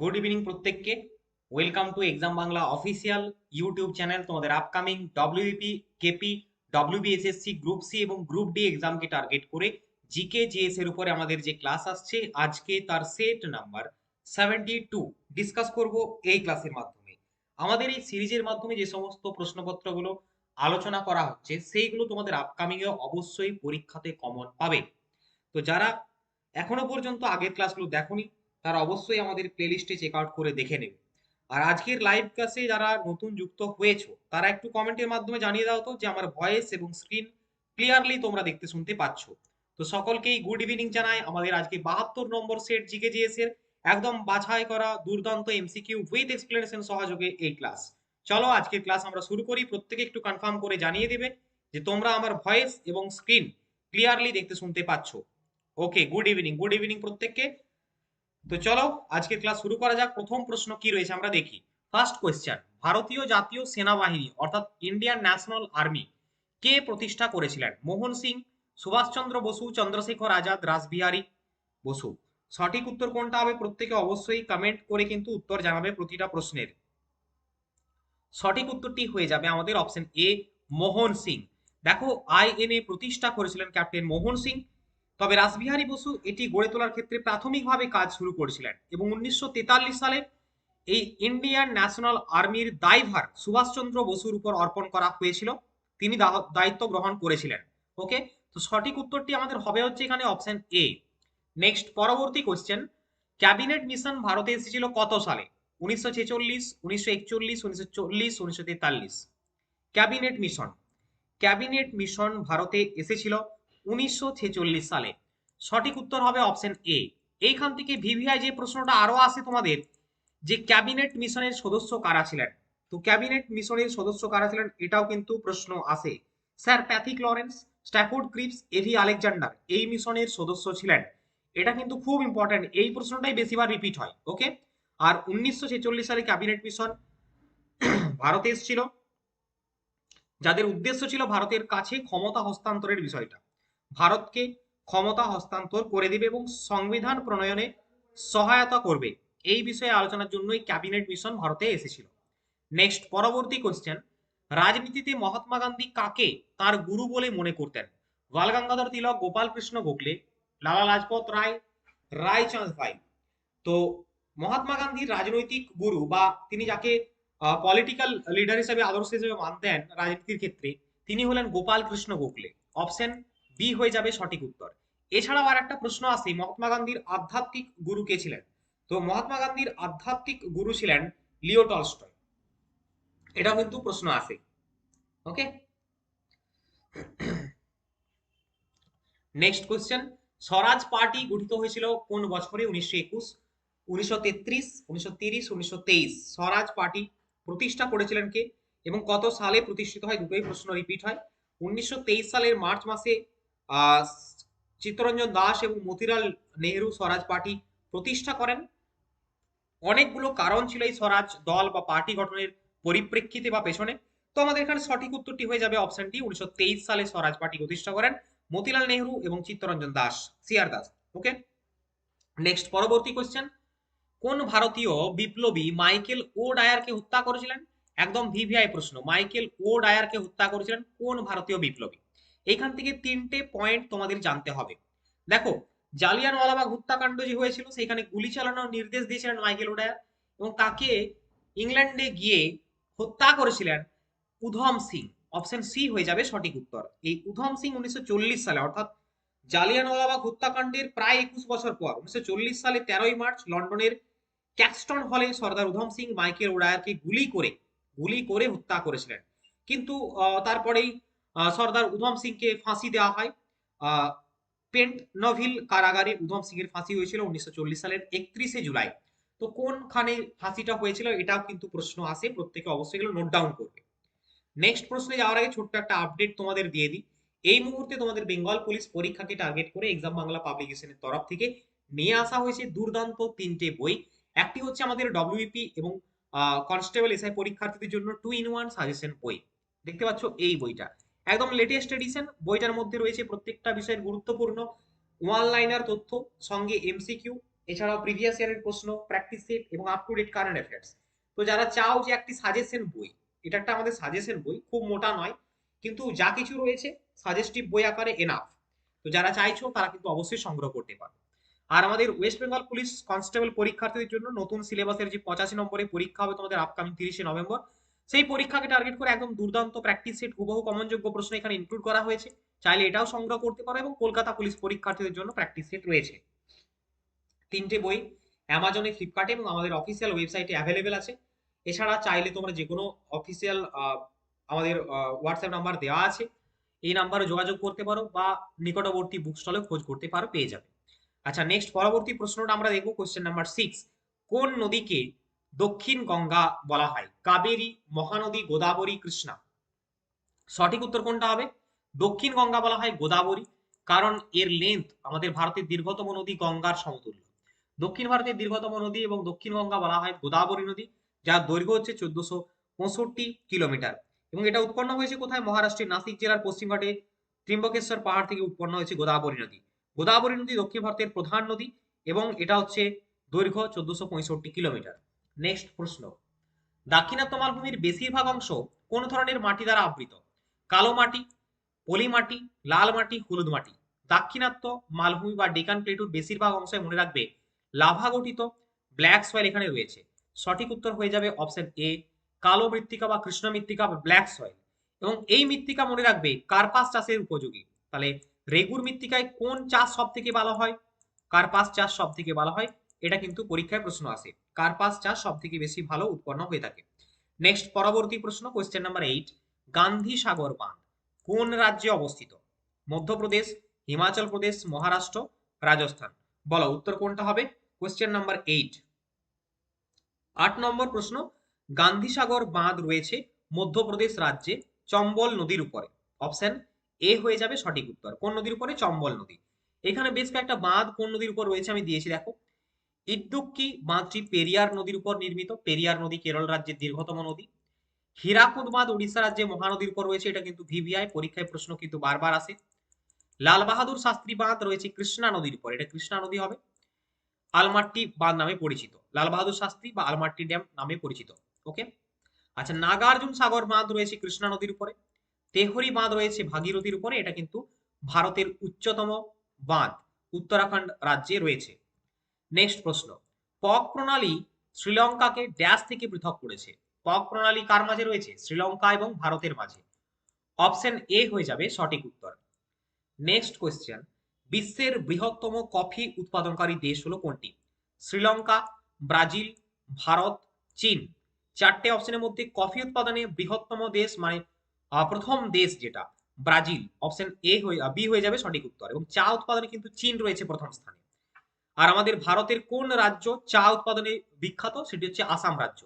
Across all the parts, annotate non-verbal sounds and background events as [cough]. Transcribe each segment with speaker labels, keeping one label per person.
Speaker 1: Good evening প্রত্যেককে। Welcome to exam Bangla official YouTube channel তোমাদের upcoming WP KP WBSSC group C এবং group D এক্সামকে target করে GK GS এর উপরে আমাদের যে ক্লাস আসছে, আজকে তার set number seventy two discuss করব এই ক্লাসের মাধ্যমে। আমাদের এই সিরিজের মাধ্যমে যে সমস্ত প্রশ্নপত্রগুলো আলোচনা করা হচ্ছে, সেইগুলো তোমাদের আপকামিং এ অবশ্যই পরীক্ষাতে কমন পাবে। তো যারা এখনও পর্যন্ত আগের ক্লাসগুলো দেখোনি তারা অবশ্যই আমাদের প্লেলিস্টে চেক আউট করে দেখে নেবে। আর আজকের লাইভ ক্লাসে যারা নতুন যুক্ত হয়েছো, তারা একটু কমেন্টের মাধ্যমে জানিয়ে দাও তো যে আমার ভয়েস এবং স্ক্রিন ক্লিয়ারলি তোমরা দেখতে শুনতে পাচ্ছ। তো সকলকেই গুড ইভিনিং জানাই। আমাদের আজকে বাহাত্তর নম্বর সেট জিকে জিএস এর একদম বাছাই করা দুর্দান্ত এমসিকিউ উইথ এক্সপ্লেনেশন সহযোগে এই ক্লাস চলো আজকের ক্লাস আমরা শুরু করি। প্রত্যেকে একটু কনফার্ম করে জানিয়ে দেবে যে তোমরা আমার ভয়েস এবং স্ক্রিন ক্লিয়ারলি দেখতে শুনতে পাচ্ছ। Okay good evening good evening প্রত্যেককে। তো চলো আজকে ক্লাস শুরু করা যাক। প্রথম প্রশ্ন কি রয়েছে আমরা দেখি। ফার্স্ট কোয়েশ্চেন ভারতীয় জাতীয় সেনাবাহিনী, অর্থাৎ ইন্ডিয়ান ন্যাশনাল আর্মি কে প্রতিষ্ঠা করেছিলেন? মোহন সিং, সুভাষচন্দ্র বসু, চন্দ্রশেখর আজাদ, রাসবিহারী বসু। সঠিক উত্তর কোনটা হবে প্রত্যেকে অবশ্যই কমেন্ট করে কিন্তু উত্তর জানাবে প্রতিটা প্রশ্নের। সঠিক উত্তরটি হয়ে যাবে আমাদের অপশন এ মোহন সিং। দেখো আইএনএ প্রতিষ্ঠা করেছিলেন ক্যাপ্টেন মোহন সিং। তবে রাসবিহারী বসু এটি গড়ে তোলার ক্ষেত্রে প্রাথমিকভাবে কাজ শুরু করেছিলেন এবং উনিশশো তেতাল্লিশ সালে এই ইন্ডিয়ান ন্যাশনাল আর্মির দায়ভার সুভাষচন্দ্র বসুর উপর অর্পণ করা হয়েছিল। তিনি দায়িত্ব গ্রহণ করেছিলেন। ওকে? তো সঠিক উত্তরটি আমাদের হবে হচ্ছে এখানে অপশন এ নেক্সট পরবর্তী কোশ্চেন ক্যাবিনেট মিশন ভারতে এসেছিল কত সালে? উনিশশো ছেচল্লিশ, উনিশশো একচল্লিশ, উনিশশো চল্লিশ, উনিশশো তেতাল্লিশ। Cabinet mission. ক্যাবিনেট মিশন ভারতে এসেছিল উনিশশো ছেচল্লিশ সালে। সঠিক উত্তর হবে অপশন এ। এইখান থেকে ভিভিআই যে প্রশ্নটা আরও আসে তোমাদের, যে ক্যাবিনেট মিশনের সদস্য কারা ছিলেন? তো ক্যাবিনেট মিশনের সদস্য কারা ছিলেন? এটাও কিন্তু প্রশ্ন আসে sir Pethick Lawrence, Stafford Cripps, AV Alexander এই মিশনের সদস্য ছিলেন। এটা কিন্তু খুব ইম্পর্টেন্ট এই প্রশ্নটাই বেশিবার রিপিট হয় ওকে আর উনিশশো ছেচল্লিশ সালে ক্যাবিনেট মিশন [coughs] ভারতে এসেছিল। যাদের উদ্দেশ্য ছিল ভারতের কাছে ক্ষমতা হস্তান্তরের বিষয়টা। ভারতকে ক্ষমতা হস্তান্তর করে দেবে এবং সংবিধান প্রণয়নে সহায়তা করবে। এই বিষয়ে আলোচনার জন্যই ক্যাবিনেট মিশন ভারতে এসেছিল। নেক্সট পরবর্তী কোশ্চেন রাজনীতিতে মহাত্মা গান্ধী কাকে তার গুরু বলে মনে করতেন? বাল গঙ্গাধর তিলক গোপাল কৃষ্ণ গোখলে, লালা লাজপত রায় রায়চাঁদ ভাই। তো মহাত্মা গান্ধীর রাজনৈতিক গুরু বা তিনি যাকে পলিটিক্যাল লিডার হিসেবে আদর্শ হিসেবে মানতেন রাজনীতির ক্ষেত্রে, তিনি হলেন গোপাল কৃষ্ণ গোখলে। অপশন বি হয়ে যাবে সঠিক উত্তর। এছাড়াও আর একটা প্রশ্ন আসে মহাত্মা গান্ধীর আধ্যাত্মিক গুরু কে ছিলেন? তো মহাত্মা গান্ধীর আধ্যাত্মিক গুরু ছিলেন লিও টলস্টয়। এটাও কিন্তু প্রশ্ন আসে okay? Next question Swaraj Party গঠিত হয়েছিল কোন বছরে? উনিশশো একুশ, উনিশশো তেত্রিশ, উনিশশো স্বরাজ পার্টি প্রতিষ্ঠা করেছিলেন কে? এবং কত সালে প্রতিষ্ঠিত হয়? দুটোই প্রশ্ন রিপিট হয়। উনিশশো তেইশ সালের মার্চ মাসে চিত্তরঞ্জন দাস এবং মতিলাল নেহেরু স্বরাজ পার্টি প্রতিষ্ঠা করেন। অনেকগুলো কারণ ছিল এই স্বরাজ দল বা পার্টি গঠনের পরিপ্রেক্ষিতে বা পেছনে। তো আমাদের এখানে সঠিক উত্তরটি হয়ে যাবে অপশনটি উনিশশো তেইশ সালে স্বরাজ পার্টি প্রতিষ্ঠা করেন মতিলাল নেহেরু এবং Chittaranjan Das CR Das. Okay next পরবর্তী কোশ্চেন কোন ভারতীয় বিপ্লবী মাইকেল ও ডায়ারকে হত্যা করেছিলেন? একদম ভিভিআই প্রশ্ন, মাইকেল ও ডায়ারকে হত্যা করেছিলেন কোন ভারতীয় বিপ্লবী? এইখান থেকে তিনটে পয়েন্ট তোমাদের জানতে হবে। দেখো জালিয়ানওয়ালাবাগ হত্যাকাণ্ড যে হয়েছিল সেখানে গুলি চালানোর নির্দেশ দিয়েছিলেন মাইকেল ওডায়ার এবং তাকে ইংল্যান্ডে গিয়ে হত্যা করেছিলেন উধম সিং। অপশন সি হয়ে যাবে সঠিক উত্তর। এই উধম সিং উনিশশো চল্লিশ সালে, অর্থাৎ জালিয়ানওয়ালাবাগ হত্যাকাণ্ডের প্রায় একুশ বছর পর, উনিশশো চল্লিশ সালে তেরোই মার্চ লন্ডনের ক্যাক্সটন হলে সর্দার উধম সিং মাইকেল ওডায়ারকে গুলি করে গুলি করে হত্যা করেছিলেন। কিন্তু তারপরেই সর্দার উধম সিংকে ফাঁসি দেওয়া হয়। পেন্ট নভিল কারাগারে উধম সিং এর ফাঁসি হয়েছিল উনিশশো চল্লিশ সালের একত্রিশে জুলাই। তো কোনখানে ফাঁসিটা হয়েছিল এটাও কিন্তু প্রশ্ন আসে, প্রত্যেকে অবশ্যই এগুলো নোট ডাউন করবে। নেক্সট প্রশ্নে যাওয়ার আগে ছোট্ট একটা আপডেট তোমাদের দিয়ে দিই। এই মুহূর্তে তোমাদের বেঙ্গল পুলিশ পরীক্ষাকে টার্গেট করে এক্সাম বাংলা পাবলিকেশনের তরফ থেকে নিয়ে আসা হয়েছে দুর্দান্ত তিনটে বই। একটি হচ্ছে আমাদের ডব্লিউপি এবং কনস্টেবল এসআই পরীক্ষার্থীদের জন্য টু ইন ওয়ান সাজেশন বই। দেখতে পাচ্ছ এই বইটা। একদম লেটেস্ট এডিশন বইটার মধ্যে রয়েছে প্রত্যেকটা বিষয়ের গুরুত্বপূর্ণ ওয়ান লাইনার তথ্য, সঙ্গে এমসিকিউ এছাড়াও প্রিভিয়াস ইয়ারের প্রশ্ন প্র্যাকটিস সেট এবং up to date current affairs তো যারা চাও যে একটি সাজেশন বই, এটা একটা আমাদের সাজেশন বই, খুব মোটা নয়, কিন্তু যা কিছু রয়েছে সাজেস্টিভ বই আকারে এনাফ তো যারা চাইছো, তারা কিন্তু অবশ্যই সংগ্রহ করতে পারো। আর আমাদের ওয়েস্ট বেঙ্গল পুলিশ কনস্টেবল পরীক্ষার্থীদের জন্য নতুন সিলেবাসের যে পঁচাশি নম্বরের পরীক্ষা হবে তোমাদের আপকামিং তিরিশে নভেম্বর সেই পরীক্ষাকে টার্গেট করে একদম দুর্দান্ত প্র্যাকটিস সেট হুবহু কমনযোগ্য প্রশ্ন এখানে ইনক্লুড করা হয়েছে। চাইলে এটাও সংগ্রহ করতে পারো এবং কলকাতা পুলিশ পরীক্ষার্থীদের জন্য প্র্যাকটিস সেট রয়েছে। তিনটে বই অ্যামাজনে ফ্লিপকার্টে এবং আমাদের অফিসিয়াল ওয়েবসাইটে অ্যাভেলেবেল আছে। এছাড়া চাইলে তোমরা যে কোনো অফিসিয়াল আমাদের হোয়াটসঅ্যাপ নাম্বার দেওয়া আছে। এই নাম্বারে যোগাযোগ করতে পারো বা নিকটবর্তী বুক স্টলে খোঁজ করতে পারো, পেয়ে যাবে। আচ্ছা নেক্সট পরবর্তী প্রশ্নটা আমরা দেখব কোশ্চেন নাম্বার সিক্স কোন নদীকে দক্ষিণ গঙ্গা বলা হয়। কাবেরী, মহানদী, গোদাবরী, কৃষ্ণা। সঠিক উত্তর কোনটা হবে? দক্ষিণ গঙ্গা বলা হয় গোদাবরী, কারণ এর লেন্থ আমাদের ভারতের দীর্ঘতম নদী গঙ্গার সমতুল্য। দক্ষিণ ভারতের দীর্ঘতম নদী এবং দক্ষিণ গঙ্গা বলা হয় গোদাবরী নদী, যার দৈর্ঘ্য হচ্ছে চোদ্দশো পঁয়ষট্টি কিলোমিটার। এবং এটা উৎপন্ন হয়েছে কোথায়? মহারাষ্ট্রের নাসিক জেলার পশ্চিমঘাটে ত্রিম্বকেশ্বর পাহাড় থেকে উৎপন্ন হয়েছে গোদাবরী নদী। গোদাবরী নদী দক্ষিণ ভারতের প্রধান নদী এবং এটা হচ্ছে দৈর্ঘ্য চোদ্দশো কিলোমিটার। নেক্সট প্রশ্ন। দাক্ষিণাত্য মালভূমির বেশিরভাগ অংশ কোন ধরনের মাটি দ্বারা আবৃত? কালো মাটি, পলি মাটি, লাল মাটি, হলুদ মাটি। দাক্ষিণাত্য মালভূমি বা ডেকান প্লেটুর বেশিরভাগ অংশে মনে রাখবে লাভা গঠিত, ব্ল্যাক সয়েল এখানে রয়েছে। সঠিক উত্তর হয়ে যাবে অপশন এ কালো মৃত্তিকা বা কৃষ্ণ মৃত্তিকা বা ব্ল্যাক সয়েল। এবং এই মৃত্তিকা মনে রাখবে কার্পাস চাষের উপযোগী। তাহলে রেগুর মৃত্তিকায় কোন চাষ সব থেকে ভালো হয়? কার্পাস চাষ সব থেকে ভালো হয়? এটা কিন্তু পরীক্ষায় প্রশ্ন আসে। কার্পাস চাষ সব থেকে বেশি ভালো উৎপন্ন হয়ে থাকে। নেক্সট পরবর্তী প্রশ্ন question number eight Gandhi Sagar বাঁধ কোন রাজ্যে অবস্থিত? মধ্যপ্রদেশ, হিমাচল প্রদেশ, মহারাষ্ট্র, রাজস্থান। বলো, উত্তর কোনটা হবে? কোয়েশ্চেন নাম্বার এইট আট নম্বর প্রশ্ন গান্ধীসাগর বাঁধ রয়েছে মধ্যপ্রদেশ রাজ্যে চম্বল নদীর উপরে। অপশন এ হয়ে যাবে সঠিক উত্তর, কোন নদীর উপরে? চম্বল নদী। এখানে বেশ কয়েকটা বাঁধ কোন নদীর উপর রয়েছে আমি দিয়েছি, দেখো। ইদ্দুক্কি বাঁধটি পেরিয়ার নদীর উপর নির্মিত। পেরিয়ার নদী কেরল রাজ্যের দীর্ঘতম নদী। হীরাকুদ বাঁধ উড়িষ্যা রাজ্যে মহানদীর উপর রয়েছে, এটা কিন্তু ভিভিআই, পরীক্ষায় প্রশ্ন কিন্তু বারবার আসে। লাল বাহাদুর শাস্ত্রী বাঁধ রয়েছে কৃষ্ণা নদীর উপর, এটা কৃষ্ণা নদী হবে। আলমাট্টি বাঁধ নামে পরিচিত, লাল বাহাদুর শাস্ত্রী বা আলমাট্টি ড্যাম নামে পরিচিত ওকে আচ্ছা নাগার্জুন সাগর বাঁধ রয়েছে কৃষ্ণা নদীর উপরে। তেহরি বাঁধ রয়েছে ভাগীরথীর উপরে, এটা কিন্তু ভারতের উচ্চতম বাঁধ, উত্তরাখণ্ড রাজ্যে রয়েছে। নেক্সট প্রশ্ন। পক প্রণালী শ্রীলঙ্কাকে ড্যাশ থেকে পৃথক করেছে। পক প্রণালী কার মাঝে রয়েছে? শ্রীলঙ্কা এবং ভারতের মাঝে। অপশন এ হয়ে যাবে সঠিক উত্তর। নেক্সট কোয়েশ্চেন বিশ্বের বৃহত্তম কফি উৎপাদনকারী দেশ হলো কোনটি? শ্রীলঙ্কা, ব্রাজিল, ভারত, চীন। চারটে অপশনের মধ্যে কফি উৎপাদনে বৃহত্তম দেশ মানে প্রথম দেশ যেটা, ব্রাজিল। অপশন এ হয়ে বি হয়ে যাবে সঠিক উত্তর এবং চা উৎপাদনে কিন্তু চীন রয়েছে প্রথম স্থানে। আর আমাদের ভারতের কোন রাজ্য চা উৎপাদনে বিখ্যাত? সেটি হচ্ছে আসাম রাজ্য।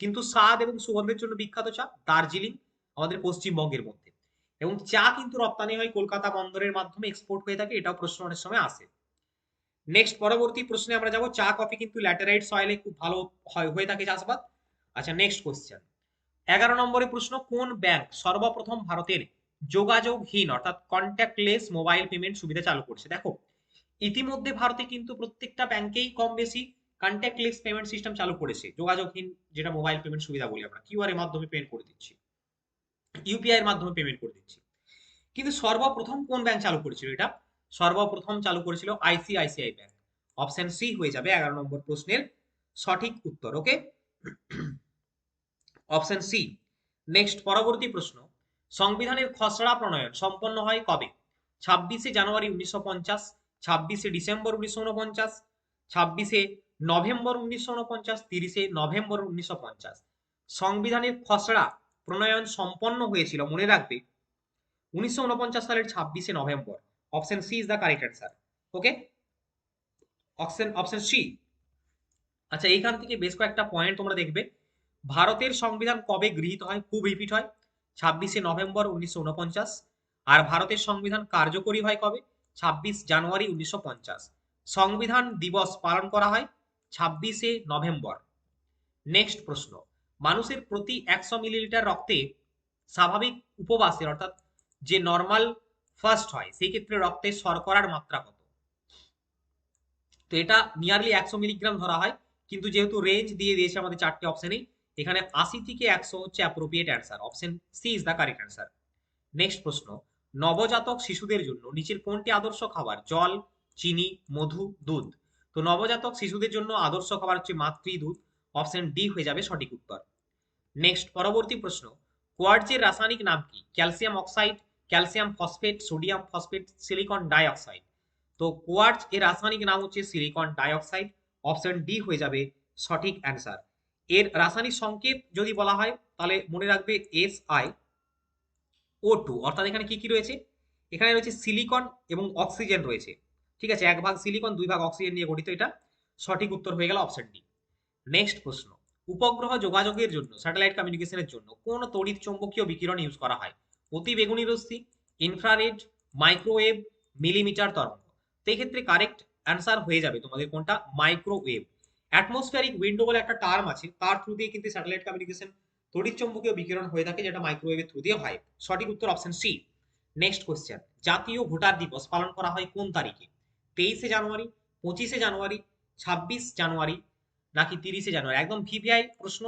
Speaker 1: কিন্তু স্বাদ এবং সুগন্ধের জন্য বিখ্যাত চা দার্জিলিং, আমাদের পশ্চিমবঙ্গের মধ্যে। এবং চা কিন্তু রপ্তানি হয় কলকাতা বন্দরের মাধ্যমে এক্সপোর্ট হয়ে থাকে, এটাও প্রশ্ন অনেক সময় আসে। নেক্সট পরবর্তী প্রশ্নে আমরা যাব। চা, কফি কিন্তু ল্যাটেরাইট সয়েলে খুব ভালো হয়, হয়ে থাকে চাষাবাদ। আচ্ছা নেক্সট কোশ্চেন এগারো নম্বরের প্রশ্ন, কোন ব্যাংক সর্বপ্রথম ভারতের যোগাযোগহীন, অর্থাৎ কন্ট্যাক্টলেস মোবাইল পেমেন্ট সুবিধা চালু করছে? দেখো ইতিমধ্যে ভারতে কিন্তু প্রত্যেকটা ব্যাংকেই কম বেশি কন্ট্যাক্টলেস পেমেন্ট সিস্টেম চালু করেছে। যোগাযোগহীন যেটা মোবাইল পেমেন্ট সুবিধা বলি আমরা কিউআর এর মাধ্যমে পেমেন্ট করে দিচ্ছি। ইউপিআই এর মাধ্যমে পেমেন্ট করে দিচ্ছি। কিন্তু সর্বপ্রথম কোন ব্যাংক চালু করেছিল এটা? সর্বপ্রথম চালু করেছিল আইসিআইসিআই ব্যাংক অপশন সি হয়ে যাবে এগারো নম্বর প্রশ্নের সঠিক উত্তর ওকে অপশন সি নেক্সট পরবর্তী প্রশ্ন, সংবিধানের খসড়া প্রণয়ন সম্পন্ন হয় কবে? ছাব্বিশে জানুয়ারি উনিশশো পঞ্চাশ ছাব্বিশে ডিসেম্বর উনিশশো উনপঞ্চাশ, ছাব্বিশে নভেম্বর উনিশশো উনপঞ্চাশ, তিরিশে নভেম্বর উনিশশো পঞ্চাশ। সংবিধানের খসড়া প্রণয়ন সম্পন্ন হয়েছিল, মনে রাখবে, উনিশশো উনপঞ্চাশ সালের ছাব্বিশে November. Option C is the correct answer okay option option C আচ্ছা এইখান থেকে বেশ কয়েকটা পয়েন্ট তোমরা দেখবে। ভারতের সংবিধান কবে গৃহীত হয়, খুব রিপিট হয়, ছাব্বিশে নভেম্বর উনিশশো উনপঞ্চাশ, আর ভারতের সংবিধান কার্যকরী হয় কবে? ছাব্বিশ জানুয়ারি উনিশশো পঞ্চাশ। সংবিধান দিবস পালন করা হয় ছাব্বিশে নভেম্বর। নেক্সট প্রশ্ন। মানুষের প্রতি একশো মিলিলিটার রক্তে স্বাভাবিক উপবাসের অর্থাৎ যে নর্মাল ফার্স্ট হয়, সেই ক্ষেত্রে রক্তে শর্করার মাত্রা কত? তো এটা নিয়ারলি একশো মিলিগ্রাম ধরা হয়, কিন্তু যেহেতু রেঞ্জ দিয়ে দিয়েছে আমাদের চারটে অপশনেই এখানে আশি থেকে একশো হচ্ছে appropriate answer option C is the correct answer next প্রশ্ন। নবজাতক শিশুদের জন্য নিচের কোনটি আদর্শ খাবার? জল, চিনি, মধু, দুধ। তো নবজাতক শিশুদের জন্য আদর্শ খাবার হচ্ছে মাতৃ দুধ অপশন ডি হয়ে যাবে সঠিক উত্তর। নেক্সট, পরবর্তী প্রশ্ন। কোয়ার্জের রাসায়নিক নাম কি? Calcium oxide, calcium phosphate, sodium phosphate, silicon dioxide. তো কোয়ার্জ এর রাসায়নিক নাম হচ্ছে সিলিকন ডাইঅক্সাইড। অপশন ডি হয়ে যাবে সঠিক অ্যান্সার। এর রাসায়নিক সংকেত যদি বলা হয়, তাহলে মনে রাখবে এস আই। ও টু অর্থাৎ এখানে কি কি রয়েছে? এখানে রয়েছে সিলিকন এবং অক্সিজেন রয়েছে। ঠিক আছে? এক ভাগ সিলিকন দুই ভাগ অক্সিজেন নিয়ে গঠিত এটা। সঠিক উত্তর হয়ে গেল অপশন ডি নেক্সট প্রশ্ন। উপগ্রহ যোগাযোগের জন্য স্যাটেলাইট কমিউনিকেশনের জন্য কোন তড়িৎ চৌম্বকীয় বিকিরণ ইউজ করা হয়? অতি বেগুনি রশ্মি ইনফ্রারেড মাইক্রোওয়েভ মিলিমিটার তরঙ্গ। এই ক্ষেত্রে কারেক্ট অ্যান্সার হয়ে যাবে তোমাদের কোনটা? মাইক্রোওয়েভ অ্যাটমসফিয়ারিক উইন্ডো বলে একটা টার্ম আছে, তার থ্রু দিয়ে কিন্তু স্যাটেলাইট কমিউনিকেশন তড়িৎ চৌম্বকীয় বিকিরণ হয়ে থাকে যেটা মাইক্রোওয়েভের থ্রু দিয়ে হয়। সঠিক উত্তর অপশন সি নেক্সট কোশ্চেন জাতীয় ভোটার দিবস পালন করা হয় কোন তারিখে? তেইশে জানুয়ারি, পঁচিশে জানুয়ারি, ছাব্বিশ জানুয়ারি, নাকি তিরিশে জানুয়ারি? একদম ভিভিআই প্রশ্ন।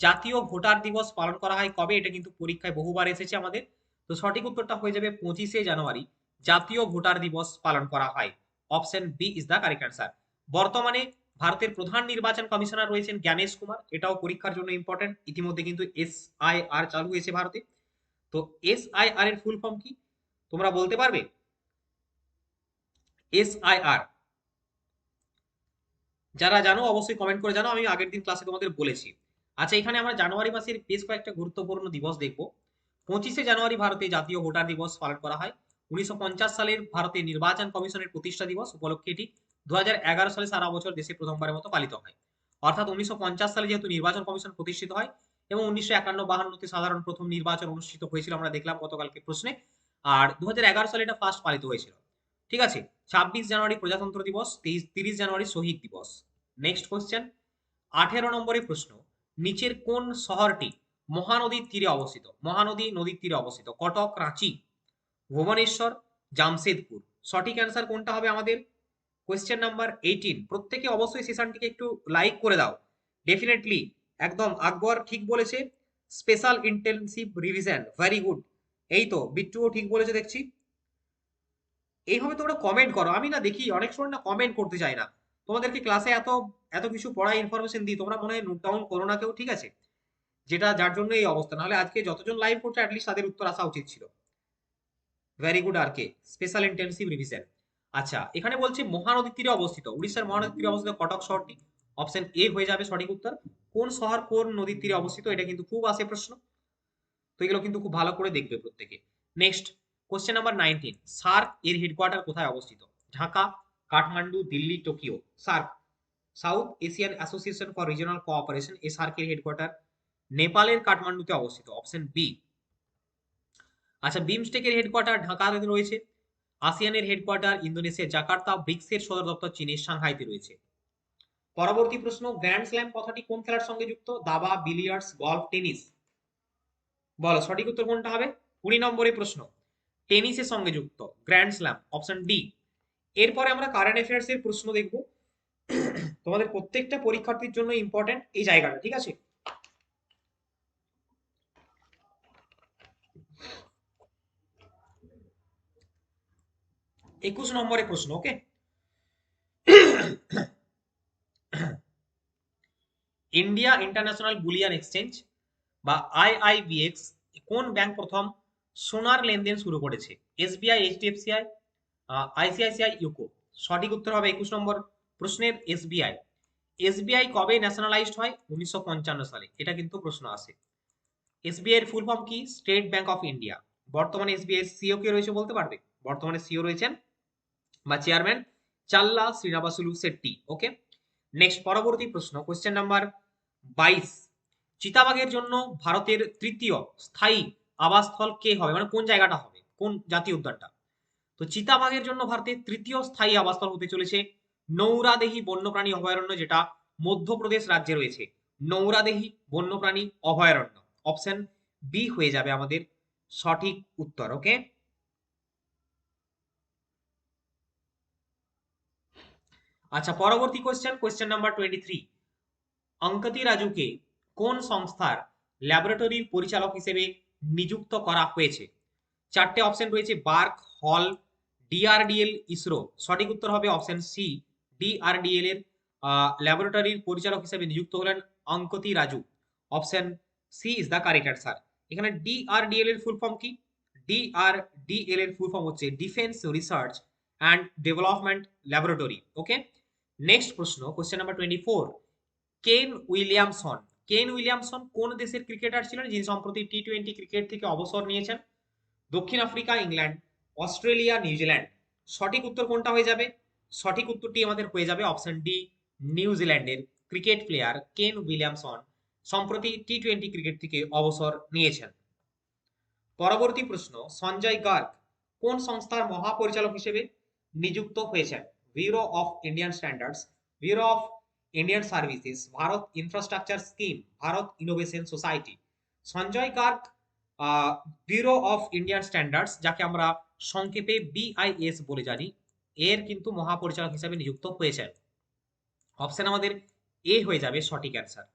Speaker 1: জাতীয় ভোটার দিবস পালন করা হয় কবে? এটা কিন্তু পরীক্ষায় বহুবার এসেছে আমাদের। তো সঠিক উত্তরটা হয়ে যাবে পঁচিশে জানুয়ারি। জাতীয় ভোটার দিবস পালন করা হয়। Option B is the correct answer বর্তমানে ভারতের প্রধান নির্বাচন কমিশনার রয়েছেন জ্ঞানেশ কুমার। এটাও পরীক্ষার জন্য ইম্পর্টেন্ট ইতিমধ্যে কিন্তু এস আই আর চালু হয়েছে ভারতে। তো এস আই আর এর ফুল ফর্ম কি? তোমরা বলতে পারবে? এস আই আর যারা জানো, অবশ্যই কমেন্ট করে জানো। আমি আগের দিন ক্লাসে তোমাদের বলেছি। আচ্ছা এখানে আমরা জানুয়ারি মাসের বেশ কয়েকটা গুরুত্বপূর্ণ দিবস দেখব। পঁচিশে জানুয়ারি ভারতে জাতীয় ভোটার দিবস পালন করা হয়। উনিশশো পঞ্চাশ সালের ভারতের নির্বাচন কমিশনের প্রতিষ্ঠা দিবস উপলক্ষে এটি দু হাজার এগারো সালে সারা বছর দেশে প্রথমবারের মতো পালিত হয়। অর্থাৎ উনিশশো পঞ্চাশ সালে যেহেতু নির্বাচন কমিশন প্রতিষ্ঠিত হয় এবং উনিশশো একান্ন বাহান্নতে সাধারণ প্রথম নির্বাচন অনুষ্ঠিত হয়েছিল, আমরা দেখলাম গতকালকে প্রশ্নে। আর দু সালে এটা ফার্স্ট পালিত হয়েছিল। ঠিক আছে? ছাব্বিশ জানুয়ারি প্রজাতন্ত্র দিবস, তেইশ, তিরিশ জানুয়ারি শহীদ দিবস। নেক্সট কোশ্চেন আঠেরো নম্বরের প্রশ্ন, নিচের কোন শহরটি মহানদীর তীরে অবস্থিত? মহানদী নদীর তীরে অবস্থিত। কটক, রাঁচি, ভুবনেশ্বর, জামশেদপুর। সঠিক অ্যান্সার কোনটা হবে আমাদের? কোয়েশ্চেন নাম্বার এইটিন প্রত্যেকে অবশ্যই সেশনটিকে একটু লাইক করে দাও। ডেফিনেটলি একদম আকবর ঠিক বলেছে। Special intensive revision very good এই তো, বিট্টুও ঠিক বলেছে, দেখছি। এইভাবে তোমরা কমেন্ট করো। আমি না দেখি, অনেক সময় না কমেন্ট করতে চাই না। তোমাদেরকে ক্লাসে এত এত কিছু পড়া ইনফরমেশন দিই, তোমরা মনে হয় নোট ডাউন করো না কেউ, ঠিক আছে? যেটা যার জন্য এই অবস্থা। নাহলে আজকে যতজন লাইভ করছে অ্যাটলিস্ট তাদের উত্তর আসা উচিত ছিল। ভেরি গুড আর কে স্পেশাল ইন্টেন্সিভ রিভিশন আচ্ছা এখানে বলছি মহানদীর তীরে অবস্থিত। উড়িষ্যার মহানদীর তীরে অবস্থিত কটক শহরটি। অপশন এ হয়ে যাবে সঠিক উত্তর। কোন শহর কোন নদীর তীরে অবস্থিত, এটা কিন্তু খুব আসে প্রশ্ন। তো এগুলো কিন্তু খুব ভালো করে দেখবে প্রত্যেকে। Next question number nineteen SAARC এর হেডকোয়ার্টার কোথায় অবস্থিত? Dhaka, Kathmandu, Delhi, Tokyo. SAARC, South Asian Association for Regional Cooperation এই সার্কের হেডকোয়ার্টার নেপালের কাঠমান্ডুতে অবস্থিত। অপশন বি আচ্ছা বিমস্টেকের হেডকোয়ার্টার ঢাকাতে রয়েছে। আসিয়ানের হেডকোয়ার্টার ইন্দোনেশিয়ার জাকার্তা, ব্রিক্সের সদর দপ্তর চীনের সাংহাইতে রয়েছে। পরবর্তী প্রশ্ন গ্র্যান্ড স্ল্যাম কথাটি কোন খেলার সঙ্গে যুক্ত? দাবা, বিলিয়ার্ডস, গলফ, টেনিস। বলো, সঠিক উত্তর কোনটা হবে? কুড়ি নম্বরের প্রশ্ন, টেনিসের সঙ্গে যুক্ত গ্র্যান্ড স্ল্যাম অপশন ডি এরপরে আমরা কারেন্ট অ্যাফেয়ার্স এর প্রশ্ন দেখব। তোমাদের প্রত্যেকটা পরীক্ষার্থীর জন্য ইম্পর্টেন্ট এই জায়গাটা, ঠিক আছে? একুশ নম্বরে প্রশ্ন okay India International Bullion Exchange বা আইআইবিএক্স কোন ব্যাংক প্রথম সোনার লেনদেন শুরু করেছে? SBI HDFCI ICICI UCO. সঠিক উত্তর হবে একুশ নম্বর প্রশ্নের এসবিআই এসবিআই কবে ন্যাশনালাইজড হয়? উনিশশো পঞ্চান্ন সালে। এটা কিন্তু প্রশ্ন আসে এসবিআই এর ফুল ফর্ম কি? স্টেট ব্যাংক অফ ইন্ডিয়া বর্তমানে এসবিআই সিও কে রয়েছে বলতে পারবে? বর্তমানে সিও রয়েছেন বা চেয়ারম্যান চাল্লা শ্রীনাবাসুলু সেট্টি ওকে নেক্সট পরবর্তী প্রশ্ন কোয়েশ্চেন নাম্বার বাইশ। চিতাবাঘের জন্য ভারতের তৃতীয় স্থায়ী আবাসস্থল কে হবে? মানে কোন জায়গাটা হবে? কোন জাতীয় উদ্যানটা? তো চিতাবাঘের জন্য ভারতের তৃতীয় স্থায়ী আবাসস্থল হতে চলেছে নৌরাদেহি বন্যপ্রাণী অভয়ারণ্য, যেটা মধ্যপ্রদেশ রাজ্যে রয়েছে। নৌরাদেহি বন্যপ্রাণী অভয়ারণ্য। অপশন বি হয়ে যাবে আমাদের সঠিক উত্তর ওকে আচ্ছা পরবর্তী question question number twenty three Ankati রাজুকে কোন সংস্থার ল্যাবরেটরির পরিচালক হিসেবে নিযুক্ত করা হয়েছে? চারটে অপশন রয়েছে বার্ক হল ডিআরডিএল ইসরো সঠিক উত্তর হবে অপশন সি ডিআরডিএল এর ল্যাবরেটরির পরিচালক হিসেবে নিযুক্ত হলেন Ankati Raju. Option C is the correct answer এখানে ডিআরডিএল এর ফুল ফর্ম কি? ডিআরডিএল এর ফুল ফর্ম হচ্ছে defence research and development laboratory okay next প্রশ্ন question number twenty four Ken Williamson Ken Williamson কোন দেশের ক্রিকেটার ছিলেন যিনি সম্প্রতি টি টোয়েন্টি ক্রিকেট থেকে অবসর নিয়েছেন? দক্ষিণ আফ্রিকা ইংল্যান্ড অস্ট্রেলিয়া নিউজিল্যান্ড সঠিক উত্তর কোনটা হয়ে যাবে? সঠিক উত্তরটি আমাদের হয়ে যাবে অপশন ডি নিউজিল্যান্ডের ক্রিকেট প্লেয়ার কেন উইলিয়ামসন সম্প্রতি টি টোয়েন্টি ক্রিকেট থেকে অবসর নিয়েছেন। পরবর্তী প্রশ্ন, সঞ্জয় গার্গ কোন সংস্থার মহাপরিচালক হিসেবে নিযুক্ত হয়েছেন? Bureau of Indian Standards Bureau of Indian Services Bharat infrastructure scheme Bharat innovation society Sanjay Garg Bureau of Indian Standards যাকে আমরা সংক্ষেপে বিআইএস বলে জানি, এর কিন্তু মহাপরিচালক হিসেবে নিযুক্ত হয়েছেন অপশন আমাদের এ হয়ে যাবে, সঠিক answer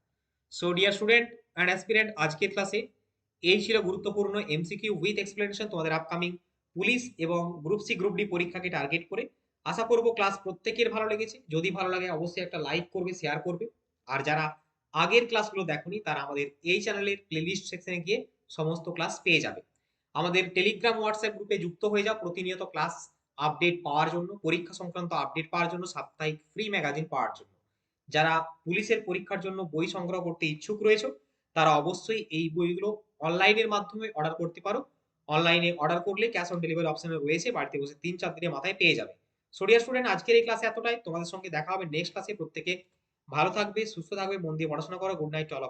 Speaker 1: so dear student and aspirant আজকের ক্লাসে এই ছিল গুরুত্বপূর্ণ এমসিকিউ উইথ এক্সপ্লেনেশন তোমাদের আপকামিং পুলিশ এবং গ্রুপ সি গ্রুপ ডি পরীক্ষাকে টার্গেট করে। আশা করব ক্লাস প্রত্যেকের ভালো লেগেছে। যদি ভালো লাগে অবশ্যই একটা লাইক করবে শেয়ার করবে। আর যারা আগের ক্লাসগুলো দেখোনি, তারা আমাদের এই চ্যানেলের প্লেলিস্ট সেকশনে গিয়ে সমস্ত ক্লাস পেয়ে যাবে। আমাদের টেলিগ্রাম হোয়াটসঅ্যাপ গ্রুপে যুক্ত হয়ে যাও। প্রতিনিয়ত ক্লাস আপডেট পাওয়ার জন্য, পরীক্ষা সংক্রান্ত আপডেট পাওয়ার জন্য, সাপ্তাহিক ফ্রি ম্যাগাজিন পাওয়ার জন্য। যারা পুলিশের পরীক্ষার জন্য বই সংগ্রহ করতে ইচ্ছুক রয়েছে, তারা অবশ্যই এই বইগুলো অনলাইনের মাধ্যমে অর্ডার করতে পারো। অনলাইনে অর্ডার করলে ক্যাশ অন ডেলিভারি অপশন রয়েছে, বাড়িতে বসে তিন চার দিনের মাথায় পেয়ে যাবে। সোডিয়া স্টুডেন্ট, আজকের এই ক্লাসে এতটাই। তোমাদের সঙ্গে দেখা হবে নেক্সট ক্লাসে প্রত্যেকে ভালো থাকবে, সুস্থ থাকবে, মন দিয়ে পড়াশোনা করো। Good night all of